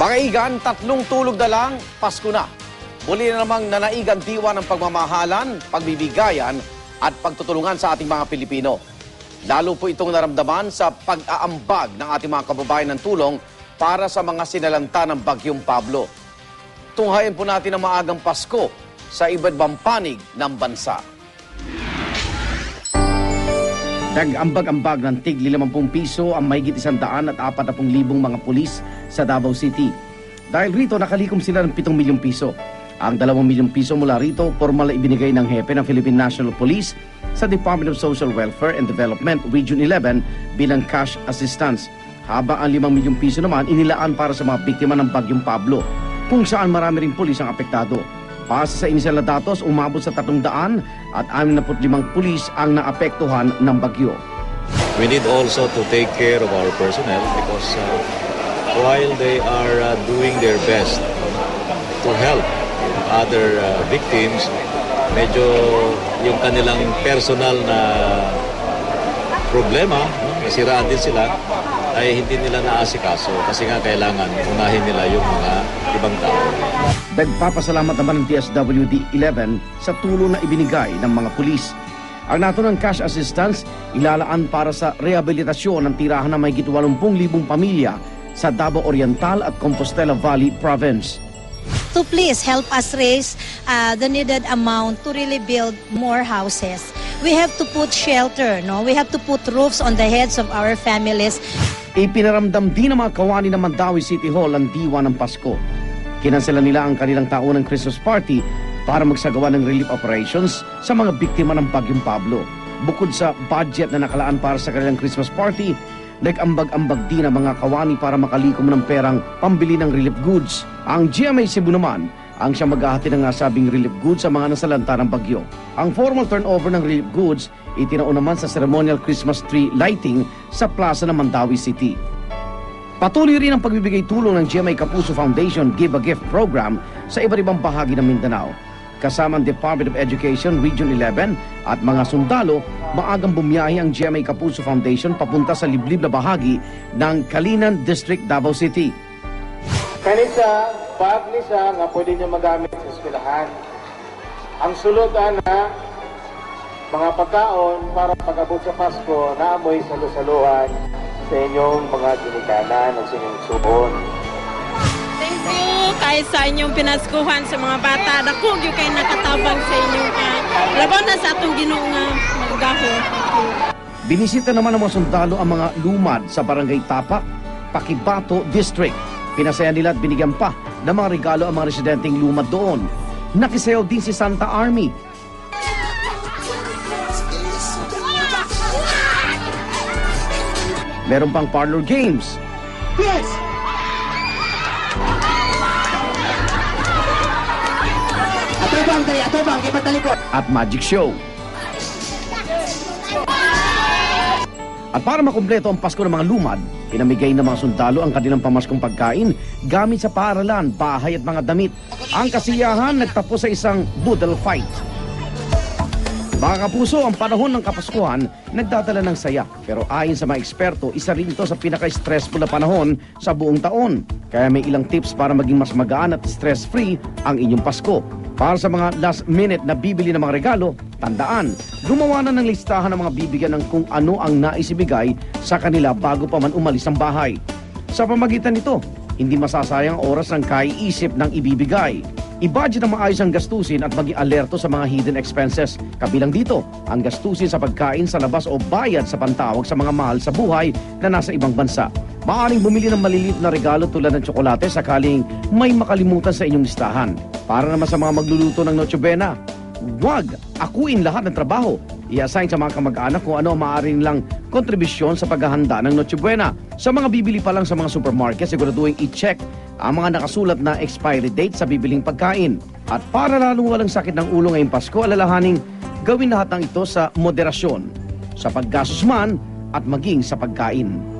Mga igan, tatlong tulog na lang, Pasko na. Muli na namang nanaigan diwa ng pagmamahalan, pagbibigayan at pagtutulungan sa ating mga Pilipino. Lalo po itong naramdaman sa pag-aambag ng ating mga kababayan ng tulong para sa mga sinalanta ng Bagyong Pablo. Tunghayan po natin ang maagang Pasko sa iba't ibang panig ng bansa. Nag-ambag-ambag ng tig 50 piso ang mahigit 100 at 40 libong mga pulis sa Davao City. Dahil rito nakalikom sila ng 7 milyong piso. Ang 2 milyong piso mula rito, formal na ibinigay ng hepe ng Philippine National Police sa Department of Social Welfare and Development Region 11 bilang cash assistance. Habang ang 5 milyong piso naman inilaan para sa mga biktima ng Bagyong Pablo, kung saan marami ring pulis ang apektado. Base sa inisyal na datos, umabot sa 300 at 65 pulis ang naapektuhan ng bagyo. We need also to take care of our personnel because uh, while they are uh, doing their best to help other uh, victims, medyo yung kanilang personal na problema, nasiraan din sila, ay hindi nila naasikaso kasi nga kailangan unahin nila yung mga ibang tao. Nagpapasalamat naman ng DSWD 11 sa tulong na ibinigay ng mga pulis. Ang nato ng cash assistance ilalaan para sa rehabilitasyon ng tirahan ng mahigit 80,000 pamilya sa Davao Oriental at Compostela Valley Province. to please help us raise uh, the needed amount to really build more houses. We have to put shelter, no? We have to put roofs on the heads of our families. Ipinaramdam din ng mga kawani ng Mandawi City Hall ang diwa ng Pasko. Kinansela nila ang kanilang taunang Christmas party para magsagawa ng relief operations sa mga biktima ng Bagyong Pablo. Bukod sa budget na nakalaan para sa kanilang Christmas party, nag-ambag-ambag din ang mga kawani para makalikom ng perang pambili ng relief goods. Ang GMA Cebu naman ang siya maghahati ng nasabing relief goods sa mga nasalanta ng bagyo. Ang formal turnover ng relief goods itinao naman sa ceremonial Christmas tree lighting sa plaza ng Mandawi City. Patuloy rin ang pagbibigay tulong ng GMA Kapuso Foundation Give a Gift Program sa iba't ibang bahagi ng Mindanao. Kasama ang Department of Education Region 11 at mga sundalo, maagang bumiyahe ang GMA Kapuso Foundation papunta sa liblib na bahagi ng Kalinan District, Davao City. Kanisa, ni siya nga pwede niya magamit sa eskwelahan. Ang sulod ana, mga pagkaon para pag-abot sa Pasko, naamoy salusaluhan sa inyong mga ginikanan at sa inyong suon. Thank you kahit sa inyong pinaskuhan sa mga bata. Dako gyud kay nakatabang sa inyo ka. Labaw na sa atong Ginoo nga maggaho. Binisita naman ng mga sundalo ang mga lumad sa Barangay Tapak, Pakibato District. Pinasaya nila at binigyan pa ng mga regalo ang mga residenteng lumad doon. Nakisayaw din si Santa Army. Meron pang parlor games ipatalikod. at magic show. At para makumpleto ang Pasko ng mga lumad, pinamigay ng mga sundalo ang kanilang pamaskong pagkain gamit sa paaralan, bahay at mga damit. Ang kasiyahan nagtapos sa isang boodle fight. Mga kapuso, ang panahon ng Kapaskuhan nagdadala ng saya. Pero ayon sa mga eksperto, isa rin ito sa pinaka-stressful na panahon sa buong taon. Kaya may ilang tips para maging mas magaan at stress-free ang inyong Pasko. Para sa mga last minute na bibili ng mga regalo, tandaan, gumawa na ng listahan ng mga bibigyan ng kung ano ang nais ibigay sa kanila bago pa man umalis ng bahay. Sa pamagitan nito, hindi masasayang ang oras ng kaiisip ng ibibigay. I-budget ang maayos ang gastusin at maging alerto sa mga hidden expenses. Kabilang dito, ang gastusin sa pagkain sa labas o bayad sa pantawag sa mga mahal sa buhay na nasa ibang bansa. Maaring bumili ng maliliit na regalo tulad ng tsokolate sakaling may makalimutan sa inyong listahan. Para naman sa mga magluluto ng Noche Huwag akuin lahat ng trabaho. I-assign sa mga kamag-anak kung ano maaaring lang kontribusyon sa paghahanda ng Noche Buena. Sa mga bibili pa lang sa mga supermarket, siguraduhin i-check ang mga nakasulat na expiry date sa bibiling pagkain. At para lalong walang sakit ng ulo ngayong Pasko, alalahaning gawin lahat ng ito sa moderasyon, sa paggasos man at maging sa pagkain.